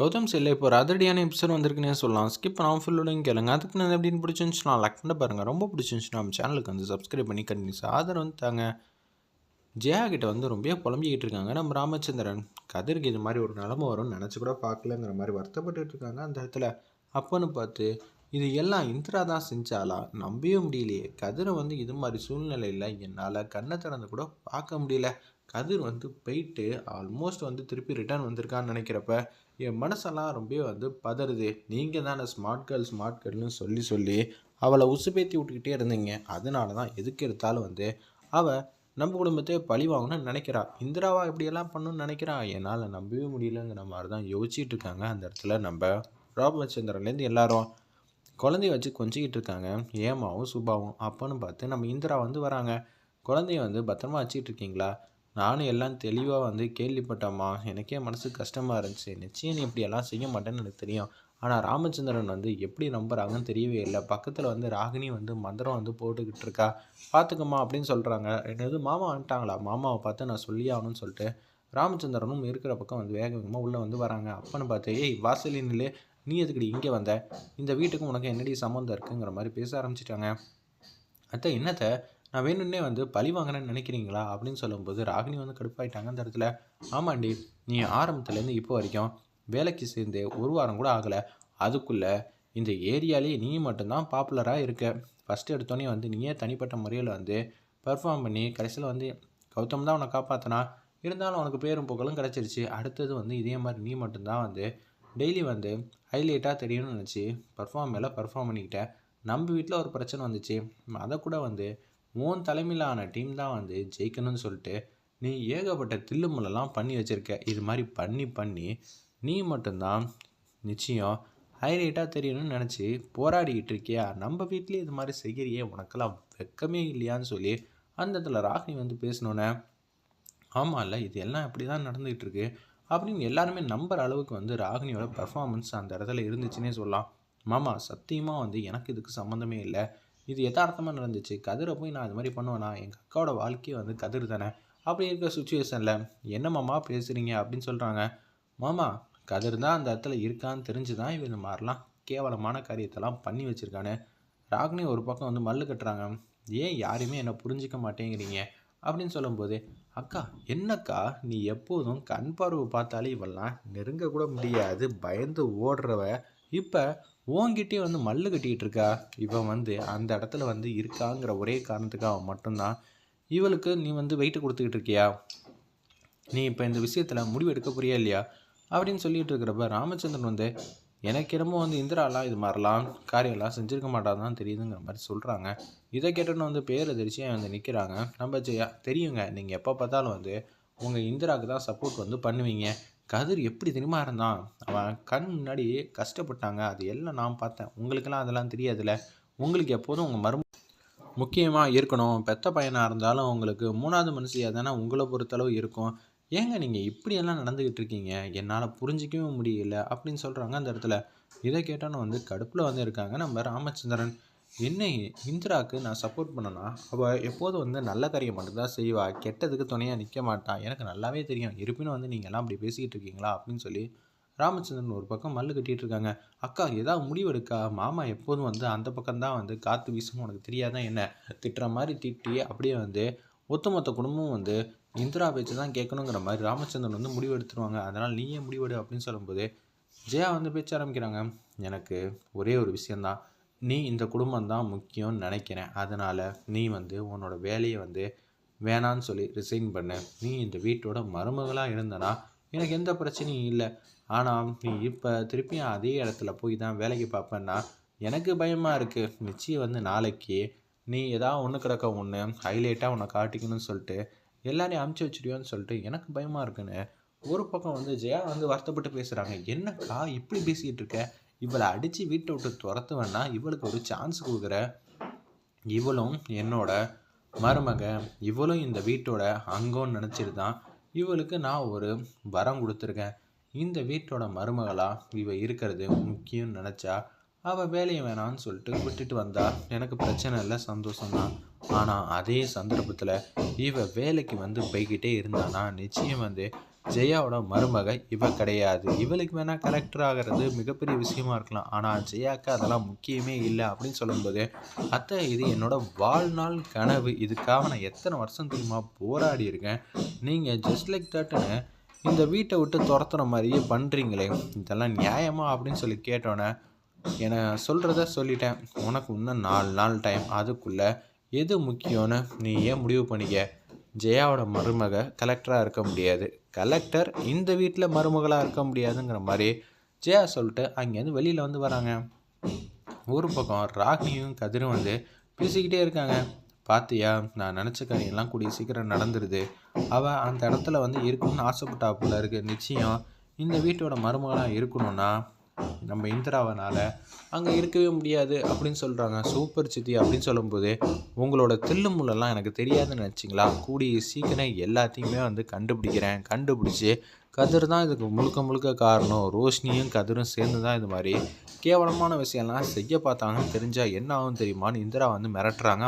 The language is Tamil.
கௌதம் செல்ல இப்போ ஒரு அதிரடியான எபிசோட் வந்திருக்குன்னே சொல்லலாம். ஸ்கிப் பண்ணாமல் ஃபுல்லோடையும் கேளுங்க. அதுக்கு நான் எப்படின்னு பிடிச்சிருந்துச்சுன்னா லைக் பண்ண பாருங்கள் ரொம்ப பிடிச்சிருந்துச்சுன்னா நம்ம சேனலுக்கு வந்து சப்ஸ்கிரைப் பண்ணி கண்டினியூஸ் ஆதரவு வந்து தாங்க. ஜெயா கிட்ட வந்து ரொம்ப புலம்பிக்கிட்டு இருக்காங்க. நம்ம ராமச்சந்திரன் கதிர்க்கு இது மாதிரி ஒரு நிலமை வரும்னு நினச்சி கூட பார்க்கலங்கிற மாதிரி வருத்தப்பட்டுட்டு இருக்காங்க. அந்த இடத்துல அப்போன்னு பார்த்து இது எல்லாம் இந்திரா தான் செஞ்சாலா நம்பவே முடியலையே. கதிரை வந்து இது மாதிரி சூழ்நிலையில் என்னால் கண்ணை திறந்து கூட பார்க்க முடியல. கதிர் வந்து போயிட்டு ஆல்மோஸ்ட் வந்து திருப்பி ரிட்டர்ன் வந்திருக்கான்னு நினைக்கிறப்ப என் மனசெல்லாம் ரொம்ப வந்து பதறுது. நீங்கள் தானே ஸ்மார்ட் கேர்ள் ஸ்மார்ட் கேர்ள்னு சொல்லி சொல்லி அவளை உசுப்பேத்தி விட்டுக்கிட்டே இருந்தீங்க. அதனால தான் எதுக்கு எடுத்தாலும் வந்து அவள் நம்ம குடும்பத்தை பழி வாங்கணும்னு நினைக்கிறா. இந்திராவா இப்படியெல்லாம் பண்ணணும்னு நினைக்கிறா. என்னால் நம்பவே முடியலங்கிற மாதிரி தான் யோசிச்சுட்டு இருக்காங்க. அந்த இடத்துல நம்ம ராமச்சந்திரன்லேருந்து எல்லாரும் குழந்தைய வச்சு கொஞ்சிக்கிட்டு இருக்காங்க. ஏமாவும் சுபாவும் அப்போன்னு பார்த்து நம்ம இந்திரா வந்து வராங்க. குழந்தைய வந்து பத்திரமா வச்சுக்கிட்டு இருக்கீங்களா? நானும் எல்லாம் தெளிவாக வந்து கேள்விப்பட்டேம்மா. எனக்கே மனசு கஷ்டமாக இருந்துச்சு. நிச்சயம் நீ இப்படியெல்லாம் செய்ய மாட்டேன்னு எனக்கு தெரியும். ஆனால் ராமச்சந்திரன் வந்து எப்படி நம்புறாங்கன்னு தெரியவே இல்லை. பக்கத்தில் வந்து ராகினி வந்து மந்திரம் வந்து போட்டுக்கிட்டு இருக்கா. பார்த்துக்கம்மா அப்படின்னு சொல்கிறாங்க என்னது மாமா வந்துட்டாங்களா? மாமாவை பார்த்து நான் சொல்லி ஆகணும்னு சொல்லிட்டு ராமச்சந்திரனும் இருக்கிற பக்கம் வந்து வேக வேகமாக உள்ளே வந்து வராங்க. அப்பன்னு பார்த்து ஏய் வாசலினிலே நீ எதுக்கடி இங்கே வந்த? இந்த வீட்டுக்கும் உனக்கு என்னடி சம்மந்தம் இருக்குங்கிற மாதிரி பேச ஆரம்பிச்சிட்டாங்க. அத்தை என்னத்தை? நான் வேணும்னே வந்து பழி வாங்கினேன்னு நினைக்கிறீங்களா? அப்படின்னு சொல்லும்போது ராகினி வந்து கடுப்பாயிட்டாங்க அந்த இடத்துல. ஆமாண்டி நீ ஆரம்பத்துலேருந்து இப்போ வரைக்கும் வேலைக்கு சேர்ந்து ஒரு வாரம் கூட ஆகலை. அதுக்குள்ளே இந்த ஏரியாலேயே நீ மட்டும்தான் பாப்புலராக இருக்க. ஃபஸ்ட்டு எடுத்தோடனே வந்து நீயே தனிப்பட்ட முறையில் வந்து பர்ஃபார்ம் பண்ணி கடைசியில் வந்து கௌதம் தான் உன்னை காப்பாற்றினா இருந்தாலும் உனக்கு பேரும் புகழும் கிடச்சிருச்சு. அடுத்தது வந்து இதே மாதிரி நீ மட்டும்தான் வந்து டெய்லி வந்து ஹைலைட்டாக தெரியணும்னு நினச்சி பர்ஃபார்ம் மேலே பர்ஃபார்ம் பண்ணிக்கிட்டேன் நம்ம வீட்டில் ஒரு பிரச்சனை வந்துச்சு. அதை கூட வந்து உன் தலைமையிலான டீம் தான் வந்து ஜெயிக்கணும்னு சொல்லிட்டு நீ ஏகப்பட்ட தில்லுமுலெல்லாம் பண்ணி வச்சுருக்க. இது மாதிரி பண்ணி பண்ணி நீ மட்டும்தான் நிச்சயம் ஹைலைட்டாக தெரியணும்னு நினச்சி போராடிக்கிட்டு இருக்கியா? நம்ம வீட்லேயே இது மாதிரி செய்கிறியே உனக்கெல்லாம் வெக்கமே இல்லையான்னு சொல்லி அந்த இடத்துல ராகினி வந்து பேசினோன்னே ஆமாம் இல்லை இது எல்லாம் இப்படி தான் நடந்துகிட்டு இருக்கு. அப்படின்னு எல்லாருமே நம்புற அளவுக்கு வந்து ராகினியோட பெர்ஃபார்மன்ஸ் அந்த இடத்துல இருந்துச்சுன்னே சொல்லலாம். மாமா சத்தியமாக வந்து எனக்கு இதுக்கு சம்மந்தமே இல்லை. இது யதார்த்தமாக நடந்துச்சு. கதிரை போய் நான் அது மாதிரி பண்ணுவேன்னா எங்கள் அக்காவோட வாழ்க்கையை வந்து கதிர் தானே? அப்படி இருக்க சுச்சுவேஷனில் என்ன மாமா பேசுகிறீங்க அப்படின்னு சொல்கிறாங்க மாமா கதிர் தான் அந்த இடத்துல இருக்கான்னு தெரிஞ்சு தான் இவன் இந்த மாதிரிலாம் கேவலமான காரியத்தெல்லாம் பண்ணி வச்சுருக்கானே. ராகினி ஒரு பக்கம் வந்து மல்லு கட்டுறாங்க. ஏன் யாரையுமே என்னை புரிஞ்சிக்க மாட்டேங்கிறீங்க? அப்படின்னு சொல்லும்போது அக்கா என்னக்கா? நீ எப்போதும் கண் பார்வை பார்த்தாலே இவெல்லாம் நெருங்க கூட முடியாது பயந்து ஓடுறவ. இப்போ ஓங்கிட்டே வந்து மல்லு கட்டிக்கிட்டு இருக்கா இவன் வந்து அந்த இடத்துல வந்து இருக்காங்கிற ஒரே காரணத்துக்காக மட்டும்தான். இவளுக்கு நீ வந்து வெயிட்டு கொடுத்துக்கிட்டு இருக்கியா நீ இப்போ இந்த விஷயத்தில் முடிவு எடுக்க புரியா இல்லையா? அப்படின்னு சொல்லிட்டு இருக்கிறப்ப ராமச்சந்திரன் வந்து எனக்கு என்னமோ வந்து இந்திராலாம் இது மாதிரிலாம் காரியம்லாம் செஞ்சுருக்க மாட்டாதான் தெரியுதுங்கிற மாதிரி சொல்கிறாங்க இதை கேட்டோன்னு வந்து பேர் அதிர்ச்சியாக வந்து நிற்கிறாங்க நம்ம ஜெயா தெரியுங்க. நீங்கள் எப்போ பார்த்தாலும் வந்து உங்கள் இந்திராவுக்கு தான் சப்போர்ட் வந்து பண்ணுவீங்க. கதிர் எப்படி தெரியுமா இருந்தான்? அவன் கண் முன்னாடி கஷ்டப்பட்டாங்க. அது எல்லாம் நான் பார்த்தேன். உங்களுக்கெல்லாம் அதெல்லாம் தெரியாதுல்ல? உங்களுக்கு எப்போதும் உங்கள் மரும முக்கியமாக இருக்கணும். பெத்த பையனாக இருந்தாலும் உங்களுக்கு மூணாவது மனுஷியாக தானே உங்களை பொறுத்தளவு இருக்கும். ஏங்க நீங்கள் இப்படியெல்லாம் நடந்துக்கிட்டு இருக்கீங்க? என்னால் புரிஞ்சிக்கவே முடியல அப்படின்னு சொல்கிறாங்க அந்த இடத்துல. இதை கேட்டோன்னு வந்து கடுப்பில் வந்து இருக்காங்க. நம்ம ராமச்சந்திரன். என்ன இந்திராவுக்கு நான் சப்போர்ட் பண்ணனா அவள் எப்போதும் வந்து நல்ல காரியம் மட்டும்தான் செய்வாள் கெட்டதுக்கு துணையாக நிற்க மாட்டான் எனக்கு நல்லாவே தெரியும். இருப்பினும் வந்து நீங்கள் எல்லாம் அப்படி பேசிக்கிட்டு இருக்கீங்களா? அப்படின்னு சொல்லி ராமச்சந்திரன் ஒரு பக்கம் மல்லு கட்டிகிட்டு இருக்காங்க. அக்கா ஏதாவது முடிவெடுக்கா மாமா எப்போதும் வந்து அந்த பக்கம் தான் வந்து காற்று வீசும். உனக்கு தெரியாதான் என்ன? திட்டுற மாதிரி திட்டி அப்படியே வந்து ஒட்டுமொத்த குடும்பமும் வந்து இந்திரா பேச்சு தான் கேட்கணுங்கிற மாதிரி ராமச்சந்திரன் வந்து முடிவு எடுத்துருவாங்க. அதனால் நீயே முடிவெடு அப்படின்னு சொல்லும்போது ஜெயா வந்து பேச்ச ஆரம்பிக்கிறாங்க. எனக்கு ஒரே ஒரு விஷயந்தான் நீ இந்த குடும்பம் தான் முக்கியம்னு நினைக்கிறேன். அதனால் நீ வந்து உன்னோட வேலையை வந்து வேணான்னு சொல்லி ரிசைன் பண்ணு. நீ இந்த வீட்டோட மருமகளாக இருந்தனா எனக்கு எந்த பிரச்சனையும் இல்லை. ஆனால் நீ இப்போ திருப்பியும் அதே இடத்துல போய் தான் வேலைக்கு பார்ப்பேன்னா எனக்கு பயமாக இருக்குது நிச்சயம் வந்து நாளைக்கு நீ ஏதாவது ஒன்று கிடக்க ஒன்று ஹைலைட்டாக உன்னை காட்டிக்கணும்னு சொல்லிட்டு எல்லாரையும் அமுச்சு வச்சிடுவோன்னு சொல்லிட்டு எனக்கு பயமாக இருக்குன்னு ஒரு பக்கம் வந்து ஜெயா வந்து வருத்தப்பட்டு பேசுகிறாங்க என்னக்கா இப்படி பேசிகிட்டு இருக்க? இவளை அடித்து வீட்டை விட்டு துரத்துவேன்னா இவளுக்கு ஒரு சான்ஸ் கொடுக்குற. இவளும் என்னோட மருமக. இவளும் இந்த வீட்டோட அங்கம்னு நினச்சிட்டு தான் இவளுக்கு நான் ஒரு வரம் கொடுத்துருக்கேன். இந்த வீட்டோட மருமகளாக இவ இருக்கிறது முக்கியம்னு நினச்சா அவள் வேலையை வேணான்னு சொல்லிட்டு விட்டுட்டு வந்தா எனக்கு பிரச்சனை இல்லை சந்தோஷம்தான். ஆனால் அதே சந்தர்ப்பத்தில் இவ வேலைக்கு வந்து போய்கிட்டே இருந்தானா நிச்சயம் வந்து ஜெயாவோட மருமக இவ கிடையாது. இவளுக்கு வேணால் கலெக்டர் ஆகிறது மிகப்பெரிய விஷயமா இருக்கலாம். ஆனால் ஜெயாக்கு அதெல்லாம் முக்கியமே இல்லை அப்படின்னு சொல்லும்போது அத்தை இது என்னோட வாழ்நாள் கனவு. இதுக்காக நான் எத்தனை வருஷம் தெரியுமா போராடி இருக்கேன். நீங்கள் ஜஸ்ட் லைக் தட்டுன்னு இந்த வீட்டை விட்டு துரத்துற மாதிரியே பண்ணுறீங்களே இதெல்லாம் நியாயமா அப்படின்னு சொல்லி கேட்டோன்னே என்னை சொல்கிறத சொல்லிட்டேன். உனக்கு இன்னும் நாலு நாள் டைம் அதுக்குள்ளே எது முக்கியம்னு நீ ஏன் முடிவு பண்ணிக்க? ஜெயாவோட மருமக கலெக்டராக இருக்க முடியாது. கலெக்டர் இந்த வீட்டில் மருமகளாக இருக்க முடியாதுங்கிற மாதிரி ஜெயா சொல்லிட்டு அங்கேருந்து வெளியில் வந்து வராங்க. ஒரு பக்கம் ராகினியும் கதிரும் வந்து பேசிக்கிட்டே இருக்காங்க. பாத்தியா நான் நினச்ச காரியெல்லாம் கூடிய சீக்கிரம் நடந்துருது. அவள் அந்த இடத்துல வந்து இருக்கணும்னு ஆசைப்பட்டா போல இருக்கு. நிச்சயம் இந்த வீட்டோட மருமகளாக இருக்கணும்னா நம்ம இந்திராவனால் அங்கே இருக்கவே முடியாது அப்படின்னு சொல்கிறாங்க சூப்பர் சித்தி அப்படின்னு சொல்லும்போது உங்களோட தில்லு முள்ளெல்லாம் எனக்கு தெரியாதுன்னு நினச்சிங்களா? கூடிய சீக்கிரம் எல்லாத்தையுமே வந்து கண்டுபிடிக்கிறேன். கண்டுபிடிச்சி கதிர் தான் இதுக்கு முழுக்க முழுக்க காரணம். ரோஷினியும் கதிரும் சேர்ந்து தான் இது மாதிரி கேவலமான விஷயம்லாம் செய்ய பார்த்தாங்கன்னு தெரிஞ்சால் என்ன ஆகும் தெரியுமான்னு இந்திரா வந்து மிரட்டுறாங்க.